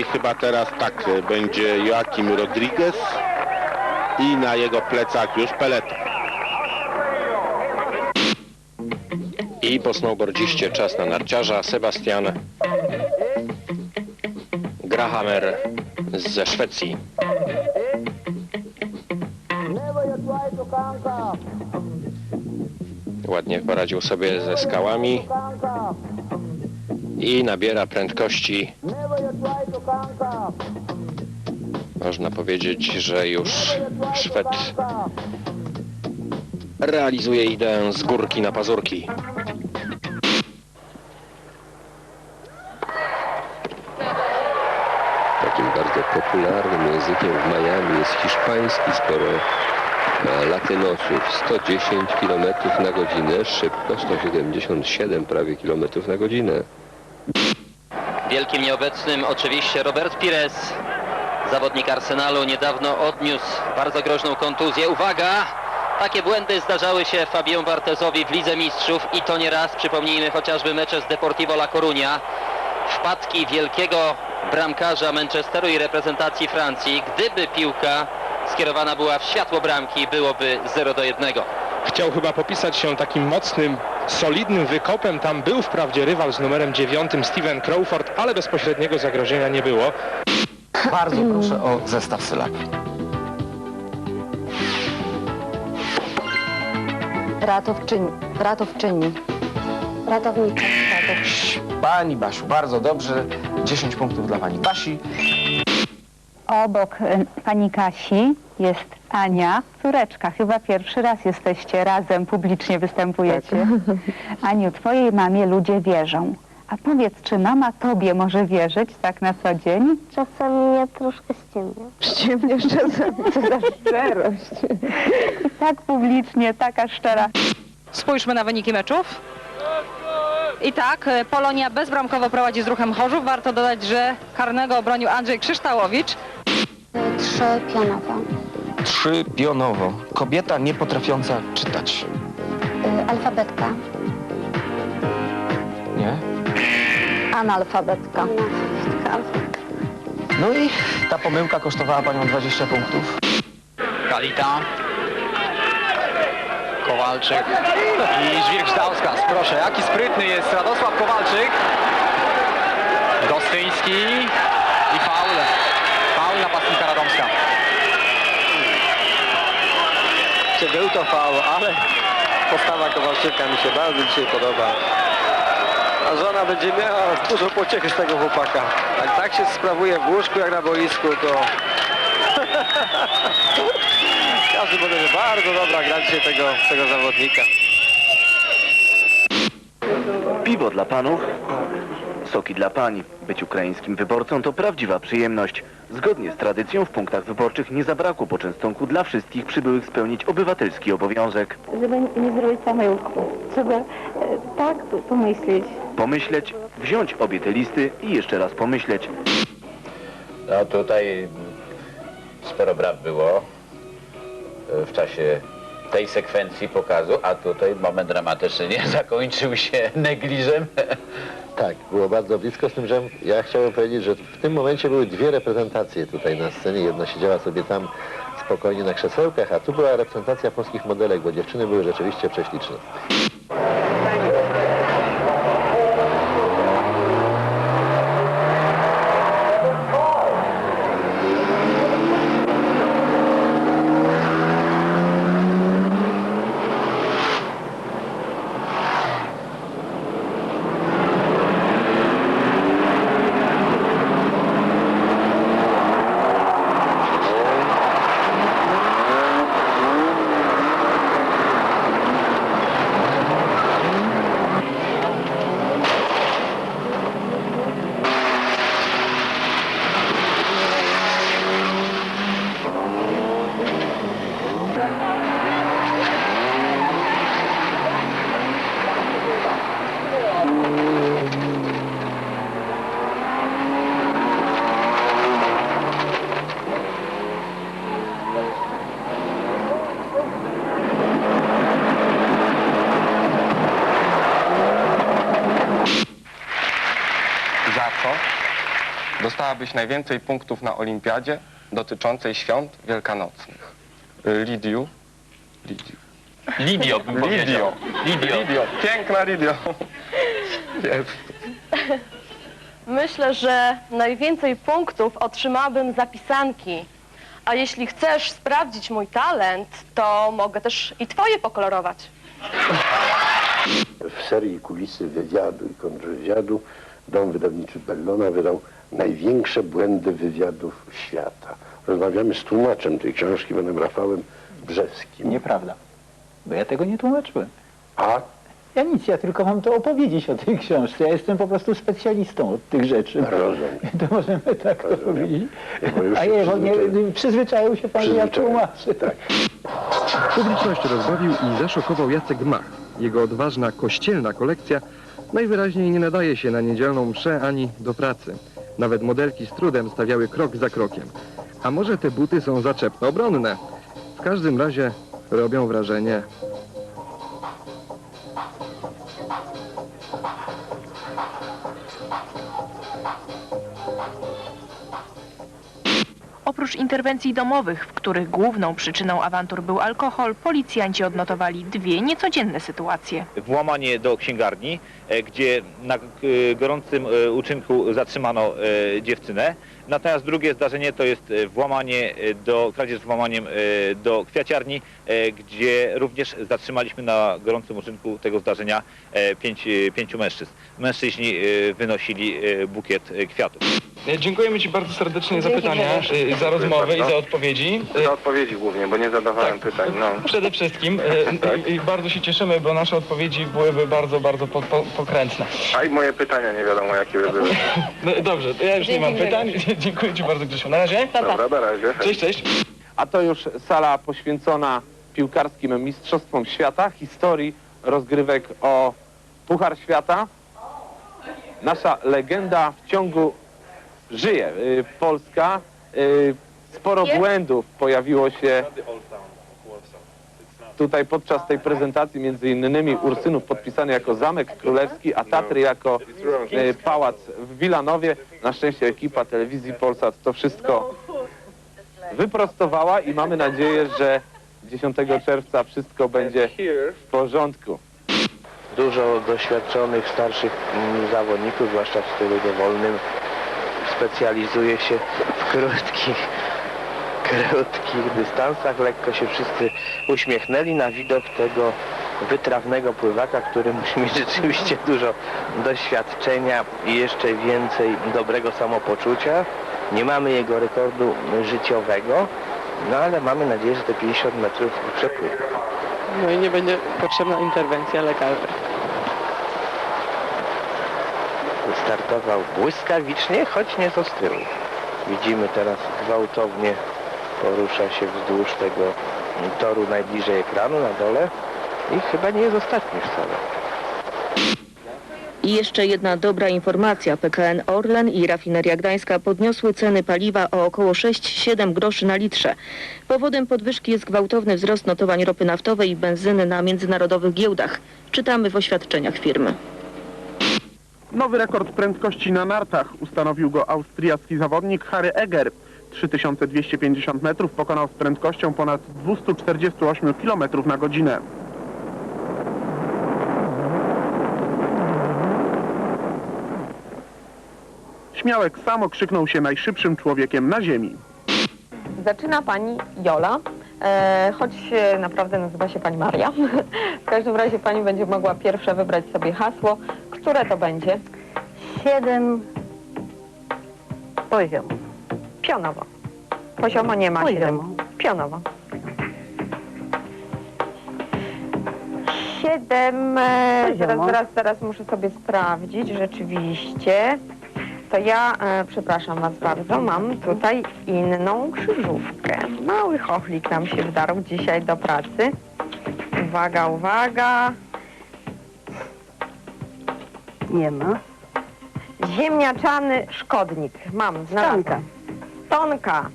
I chyba teraz tak e, będzie Joakim Rodriguez i na jego plecach już Peleta. I po snowboardziście czas na narciarza Sebastian Grahamer ze Szwecji. Ładnie poradził sobie ze skałami i nabiera prędkości. Można powiedzieć, że już Szwed realizuje ideę z górki na pazurki. Takim bardzo popularnym językiem w Miami jest hiszpański, sporo latynosów. 110 km na godzinę, szybko 177 prawie km na godzinę. Wielkim nieobecnym oczywiście Robert Pires, zawodnik Arsenalu, niedawno odniósł bardzo groźną kontuzję. Uwaga! Takie błędy zdarzały się Fabię Bartezowi w Lidze Mistrzów i to nie raz. Przypomnijmy chociażby mecze z Deportivo La Coruña. Wpadki wielkiego bramkarza Manchesteru i reprezentacji Francji. Gdyby piłka skierowana była w światło bramki, byłoby 0 do 1. Chciał chyba popisać się takim mocnym, solidnym wykopem. Tam był wprawdzie rywal z numerem 9 Steven Crawford, ale bezpośredniego zagrożenia nie było. Bardzo proszę o zestaw sylaki. Ratowczyni. Ratowczyni. Ratownica. Pani Basiu, bardzo dobrze. 10 punktów dla pani Basi. Obok e, pani Kasi jest Ania, córeczka. Chyba pierwszy raz jesteście razem, publicznie występujecie. Aniu, twojej mamie ludzie wierzą. A powiedz, czy mama tobie może wierzyć tak na co dzień? Czasami mnie troszkę ściemnia. Ściemniesz czasami. Co za szczerość. I tak publicznie, taka szczera. Spójrzmy na wyniki meczów. I tak, e, Polonia bezbramkowo prowadzi z ruchem Chorzów. Warto dodać, że karnego obronił Andrzej Krzyształowicz. Trzy pionowe. Trzy pionowo. Kobieta nie potrafiąca czytać. Y, alfabetka. Analfabetka. No i ta pomyłka kosztowała panią 20 punktów. Kalita. Kowalczyk i Żwirk-Żdauskas. Proszę, jaki sprytny jest Radosław Kowalczyk. Gostyński i faul. Faul napastnika Radomska. Czy był to faul, ale postawa Kowalczyka mi się bardzo dzisiaj podoba. A żona będzie miała dużo pociechy z tego chłopaka. Jak tak się sprawuje w łóżku jak na boisku, to... Każdy może, że bardzo dobra gra dzisiaj tego, tego zawodnika. Piwo dla panów, soki dla pań. Być ukraińskim wyborcą to prawdziwa przyjemność. Zgodnie z tradycją w punktach wyborczych nie zabrakło poczęstunku dla wszystkich przybyłych spełnić obywatelski obowiązek. Żeby nie zrobić pomyłku. Trzeba e, tak pomyśleć. Pomyśleć, wziąć obie te listy i jeszcze raz pomyśleć. No tutaj sporo braw było e, w czasie tej sekwencji pokazu, a tutaj moment dramatyczny nie zakończył się negliżem. Tak, było bardzo blisko, z tym, że ja chciałem powiedzieć, że w tym momencie były dwie reprezentacje tutaj na scenie. Jedna siedziała sobie tam spokojnie na krzesełkach, a tu była reprezentacja polskich modelek, bo dziewczyny były rzeczywiście prześliczne. Dostałabyś najwięcej punktów na olimpiadzie dotyczącej świąt wielkanocnych? Y, Lidiu? Lidiu. Lidio bym powiedział. Lidio. Lidio. Piękna Lidio. Jest. Myślę, że najwięcej punktów otrzymałabym za pisanki. A jeśli chcesz sprawdzić mój talent, to mogę też i twoje pokolorować. W serii Kulisy Wywiadu i Kontrwywiadu dom wydawniczy Bellona wydał największe błędy wywiadów świata. Rozmawiamy z tłumaczem tej książki, panem Rafałem Brzewskim. Nieprawda, bo ja tego nie tłumaczyłem. A? Ja nic, ja tylko mam to opowiedzieć o tej książce. Ja jestem po prostu specjalistą od tych rzeczy. Rozumiem. To możemy tak to powiedzieć. A się nie, bo nie, przyzwyczaiłem. przyzwyczaił się pan, że ja tłumaczę. Tak. Publiczność rozbawił i zaszokował Jacek Mach. Jego odważna kościelna kolekcja najwyraźniej nie nadaje się na niedzielną mszę ani do pracy. Nawet modelki z trudem stawiały krok za krokiem. A może te buty są zaczepno obronne? W każdym razie robią wrażenie Oprócz interwencji domowych, w których główną przyczyną awantur był alkohol, policjanci odnotowali dwie niecodzienne sytuacje. włamanie do księgarni, e, gdzie na e, gorącym e, uczynku zatrzymano dziewczynę. Natomiast drugie zdarzenie to jest włamanie do, kradzież włamaniem e, do kwiaciarni, gdzie również zatrzymaliśmy na gorącym uczynku tego zdarzenia pięć, pięciu mężczyzn. Mężczyźni wynosili bukiet kwiatów. E, Dziękujemy Ci bardzo serdecznie za pytania, e, za rozmowę i za odpowiedzi. Za odpowiedzi głównie, bo nie zadawałem pytań. No. Przede wszystkim e, i, i bardzo się cieszymy, bo nasze odpowiedzi byłyby bardzo, bardzo po, po, pokrętne. A i moje pytania nie wiadomo jakie by były. No, dobrze, to ja już nie mam pytań. Dziękuję Ci bardzo Grzesiu. Na razie. Dobra, na razie. Cześć, cześć. A to już sala poświęcona piłkarskim mistrzostwom świata, historii rozgrywek o Puchar Świata. Nasza legenda w ciągu żyje. Y, Polska. y, Sporo błędów pojawiło się tutaj podczas tej prezentacji, między innymi Ursynów podpisany jako Zamek Królewski, a Tatry jako y, pałac w Wilanowie. Na szczęście ekipa telewizji Polsat to wszystko wyprostowała i mamy nadzieję, że 10 czerwca wszystko będzie w porządku. Dużo doświadczonych, starszych mm, zawodników, zwłaszcza w stylu dowolnym, specjalizuje się w krótkich, krótkich dystansach. Lekko się wszyscy uśmiechnęli na widok tego wytrawnego pływaka, który musi mieć rzeczywiście dużo doświadczenia i jeszcze więcej dobrego samopoczucia. Nie mamy jego rekordu życiowego, no ale mamy nadzieję, że te 50 metrów przepłynie. No i nie będzie potrzebna interwencja lekarzy. Startował błyskawicznie, choć nie z tyłu. Widzimy teraz gwałtownie porusza się wzdłuż tego toru najbliżej ekranu na dole i chyba nie jest ostatni wcale. I jeszcze jedna dobra informacja. PKN Orlen i Rafineria Gdańska podniosły ceny paliwa o około 6-7 groszy na litrze. Powodem podwyżki jest gwałtowny wzrost notowań ropy naftowej i benzyny na międzynarodowych giełdach. Czytamy w oświadczeniach firmy. Nowy rekord prędkości na nartach ustanowił go austriacki zawodnik Harry Eger. 3250 metrów pokonał z prędkością ponad 248 km na godzinę. Śmiałek sam okrzyknął się najszybszym człowiekiem na ziemi. Zaczyna pani Jola, choć e, naprawdę nazywa się pani Maria. w każdym razie pani będzie mogła pierwsza wybrać sobie hasło. Które to będzie? Siedem Poziom. Pionowo. Poziomo nie ma Poziomo. siedem. Pionowo. Siedem... E, Poziomo. zaraz, zaraz, zaraz muszę sobie sprawdzić, rzeczywiście. To ja, e, przepraszam was bardzo, mam tutaj inną krzyżówkę. Mały chochlik nam się wdarł dzisiaj do pracy. Uwaga, uwaga. Nie ma. Ziemniaczany szkodnik. Mam, znalazłam. Tonka. Tonka.